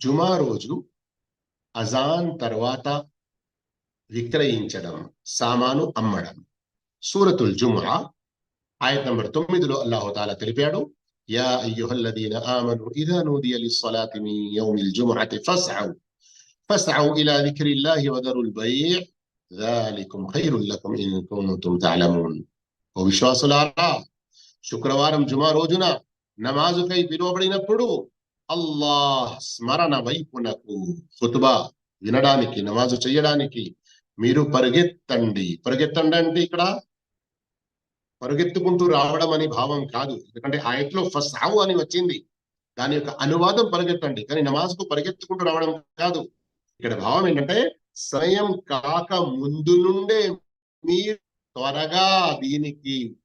జుమా రోజు అజాన్ తర్వాత విక్రయించడం సామాను అమ్మడం. సూరతుల్ జుమా ఆయత్ నంబర్ తొమ్మిదిలో అల్లాహుతాల తెలిపాడు యా అయ్యుహల్లదీన ఆమను ఇదా నూదియ లిస్సలాతి మీ యౌమిల్ జుమఅతి ఫస్అవ్ ఫస్అవ్ ఇలా జిక్రిల్లాహి వదరుల్ బైఅ ذلكم خير لكم ان كنتم تعلمون ఓ విశ్వాసులారా శుక్రవారం జుమా రోజున నమాజుకై పిలువబడినప్పుడు అల్లాహ్ స్మరణ వైపునకు ఖుతుబా వినడానికి నమాజు చేయడానికి మీరు పరిగెత్తండి. పరిగెత్తండి అంటే ఇక్కడ పరిగెత్తుకుంటూ రావడం అని భావం కాదు. ఎందుకంటే ఆయట్లో ఫస్ట్ సావు అని వచ్చింది. దాని యొక్క అనువాదం పరిగెత్తండి. కానీ నమాజ్కు పరిగెత్తుకుంటూ రావడం కాదు. ఇక్కడ భావం ఏంటంటే సమయం కాక ముందు నుండే మీరు త్వరగా దీనికి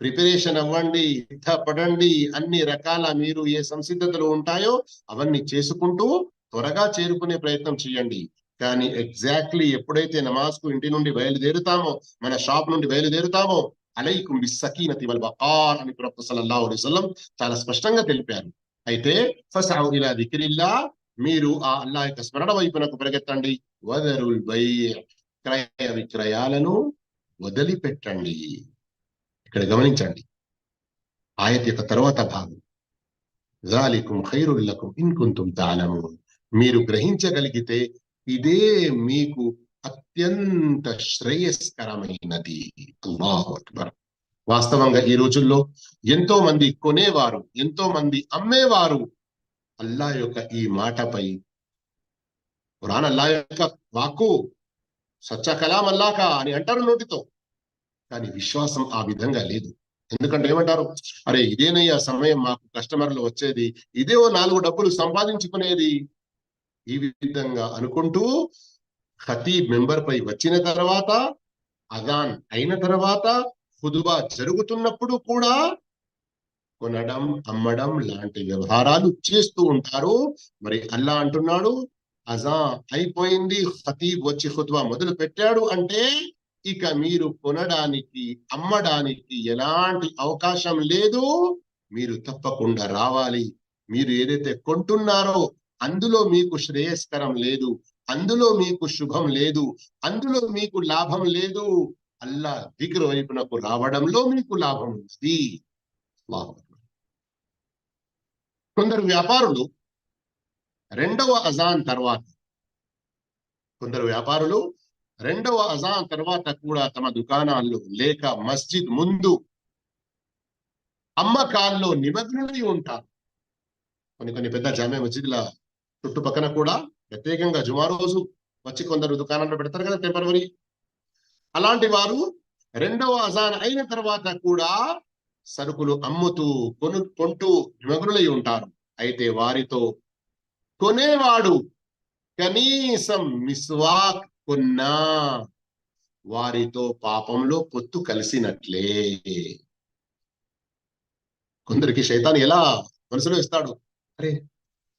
ప్రిపరేషన్ అవ్వండి సిద్ధపడండి. అన్ని రకాల మీరు ఏ సంసిద్ధతలు ఉంటాయో అవన్నీ చేసుకుంటూ త్వరగా చేరుకునే ప్రయత్నం చేయండి. కానీ ఎగ్జాక్ట్లీ ఎప్పుడైతే నమాజ్కు ఇంటి నుండి బయలుదేరుతామో మన షాప్ నుండి బయలుదేరుతామో అలైకుం బిస్సకీనతి వల్ బకార్ అని ప్రవక్త సల్లల్లాహు అలైహి వసల్లం చాలా స్పష్టంగా తెలిపారు. అయితే ఫసౌ ఇలా దిక్రిల్లా మీరు ఆ అల్లాహ్ యొక్క స్మరణ వైపునకు పరిగెత్తండి. వదరుల్ బై క్రయ విక్రయాలను వదిలిపెట్టండి. ఇక్కడ గమనించండి. ఆయత యొక్క తర్వాత భాగం. జాలికుం ఖైరుల్లకుం ఇన్కుంతుం తాలము మీరు గ్రహించగలిగితే ఇదే మీకు అత్యంత శ్రేయస్కరమైనది. అల్లాహు అక్బర్. వాస్తవంగా ఈ రోజుల్లో ఎంతో మంది కొనేవారు ఎంతో మంది అమ్మేవారు అల్లా యొక్క ఈ మాటపై ఖురాన్ అల్లా యొక్క వాక్కు సచ్చ కలాం అల్లాకా అని అంటారు నోటితో. కానీ విశ్వాసం ఆ విధంగా లేదు. ఎందుకంటే ఏమంటారు? అరే ఇదేనయ్యా సమయం మాకు కస్టమర్లు వచ్చేది ఇదేవో నాలుగు డబ్బులు సంపాదించుకునేది. ఈ విధంగా అనుకుంటూ ఖతీబ్ మెంబర్ పై వచ్చిన తర్వాత అదాన్ అయిన తర్వాత ఖుదుబా జరుగుతున్నప్పుడు కూడా కొనడం అమ్మడం లాంటి వ్యవహారాలు చేస్తూ ఉంటారు. మరి అల్లా అంటున్నాడు అజా అయిపోయింది ఖతీబ్ వచ్చి హుద్వా మొదలు పెట్టాడు అంటే ఇక మీరు కొనడానికి అమ్మడానికి ఎలాంటి అవకాశం లేదు మీరు తప్పకుండా రావాలి. మీరు ఏదైతే కొంటున్నారో అందులో మీకు శ్రేయస్కరం లేదు అందులో మీకు శుభం లేదు అందులో మీకు లాభం లేదు అల్లా దిగురు వైపునకు రావడంలో మీకు లాభం ఉంది. కొందరు వ్యాపారులు రెండవ అజాన్ తర్వాత కొందరు వ్యాపారులు రెండవ అజాన్ తర్వాత కూడా తమ దుకాణాల్లో లేక మస్జిద్ ముందు అమ్మకాల్లో నిమగ్నులై ఉంటారు. కొన్ని కొన్ని పెద్ద జామే మస్జిద్ల చుట్టుపక్కన కూడా ప్రత్యేకంగా జుమా రోజు వచ్చి కొందరు దుకాణాల్లో పెడతారు కదా టెంపరవరీ అలాంటి వారు రెండవ అజాన్ అయిన తర్వాత కూడా సరుకులు అమ్ముతూ కొను కొంటూ నిమగ్నులై ఉంటారు. అయితే వారితో కొనేవాడు కనీసం మిస్వాక్ కొన్నా వారితో పాపంలో పొత్తు కలిసినట్లే. కొందరికి శైతాన్ ఎలా మనసులో ఇస్తాడు? అరే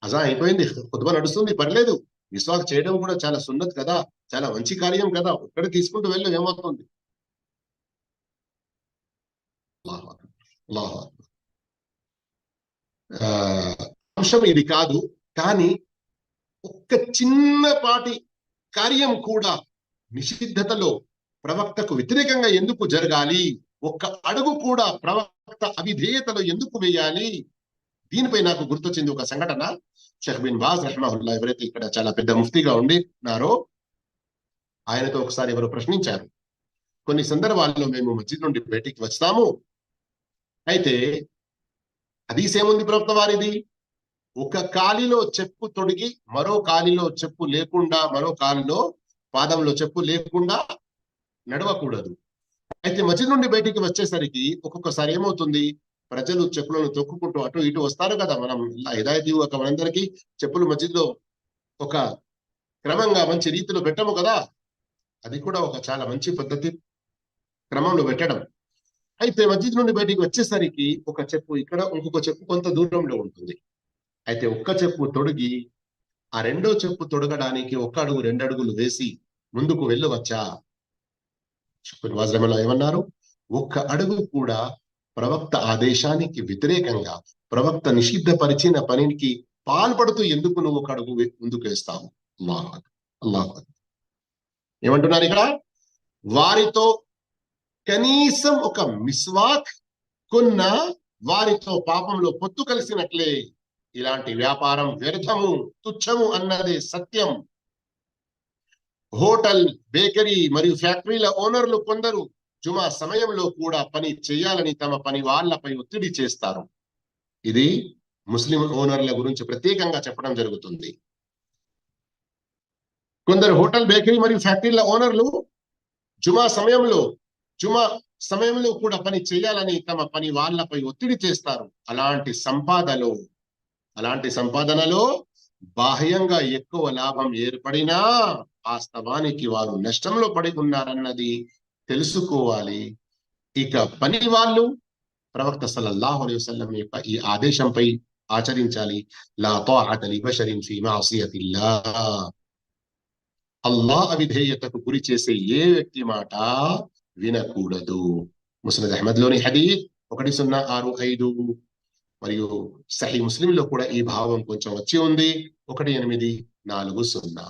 అజా అయిపోయింది కొద్దిగా నడుస్తుంది పర్లేదు. విశ్వాస చేయడం కూడా చాలా సున్నత్ కదా చాలా మంచి కార్యం కదా ఒక్కడ తీసుకుంటూ వెళ్ళడం ఏమవుతుంది? అంశం ఇది కాదు కానీ ఒక్క చిన్నపాటి కార్యం కూడా నిషిద్ధతలో ప్రవక్తకు వ్యతిరేకంగా ఎందుకు జరగాలి? ఒక్క అడుగు కూడా ప్రవక్త అవిధేయతలో ఎందుకు వేయాలి? దీనిపై నాకు గుర్తొచ్చింది ఒక సంఘటన. షేఖ్ బిన్ బాజ్ రహమాహుల్లా ఎవరైతే ఇక్కడ చాలా పెద్ద ముఫ్తీగా ఉండినారో ఆయనతో ఒకసారి ఎవరు ప్రశ్నించారు. కొన్ని సందర్భాల్లో మేము మస్జిద్ నుండి బయటికి వస్తాము. అయితే హదీసేముంది ప్రవక్త వారిది? ఒక కాలిలో చెప్పు తొడిగి మరో కాలిలో చెప్పు లేకుండా మరో కాలిలో పాదంలో చెప్పు లేకుండా నడవకూడదు. అయితే మధ్య నుండి బయటికి వచ్చేసరికి ఒక్కొక్కసారి ఏమవుతుంది? ప్రజలు చెప్పులను తొక్కుకుంటూ అటు ఇటు వస్తారు కదా మనం. హిదాయతీ ఒక మనందరికీ చెప్పులు మధ్యలో ఒక క్రమంగా మంచి రీతిలో పెట్టము కదా? అది కూడా ఒక చాలా మంచి పద్ధతి క్రమంలో పెట్టడం. అయితే మస్జిద్ నుండి బయటికి వచ్చేసరికి ఒక చెప్పు ఇక్కడ ఇంకొక చెప్పు కొంత దూరంలో ఉంటుంది. అయితే ఒక్క చెప్పు తొడిగి ఆ రెండో చెప్పు తొడగడానికి ఒక్క అడుగు రెండు అడుగులు వేసి ముందుకు వెళ్ళవచ్చా? వజ్రమలో ఏమన్నారు? ఒక్క అడుగు కూడా ప్రవక్త ఆదేశానికి వ్యతిరేకంగా ప్రవక్త నిషిద్ధపరిచిన పనికి పాల్పడుతూ ఎందుకు నువ్వు ఒక అడుగు ముందుకు వేస్తావు? అల్లాహ్ అల్లాహ్ ఏమంటున్నారు ఇక్కడ? వారితో కనీసం ఒక మిస్వాక్ కొన్న వారితో పాపంలో పొత్తు కలిసినట్లే. ఇలాంటి వ్యాపారం వ్యర్థము తుచ్చము అన్నదే సత్యం. హోటల్ బేకరీ మరియు ఫ్యాక్టరీల ఓనర్లు కొందరు జుమా సమయంలో కూడా పని చేయాలని తమ పని వాళ్ళపై ఒత్తిడి చేస్తారు. ఇది ముస్లిం ఓనర్ల గురించి ప్రత్యేకంగా చెప్పడం జరుగుతుంది. కొందరు హోటల్ బేకరీ మరియు ఫ్యాక్టరీల ఓనర్లు జుమా సమయంలో జుమా సమయంలో కూడా పని చేయాలని తమ పని వాళ్ళపై ఒత్తిడి చేస్తారు. అలాంటి సంపాదలో అలాంటి సంపాదనలో బాహ్యంగా ఎక్కువ లాభం ఏర్పడినా వాస్తవానికి వారు నష్టంలో పడి ఉన్నారన్నది తెలుసుకోవాలి. ఇక పని వాళ్ళు ప్రవక్త సల్లల్లాహు అలైహి వసల్లం యొక్క ఈ ఆదేశంపై ఆచరించాలి. లా తాఅత లి బషరిన్ ఫీ మాసియతిల్లాహ్ అల్లాహ్ అవిధేయతకు గురి చేసే ఏ వ్యక్తి మాట వినకూడదు. ముస్నద్ అహ్మద్లోని హదీ ఒకటి సున్నా ఆరు ఐదు. మరియు సహీ ముస్లింలో కూడా ఈ భావం కొంచెం వచ్చి ఉంది. ఒకటి ఎనిమిది నాలుగు సున్నా.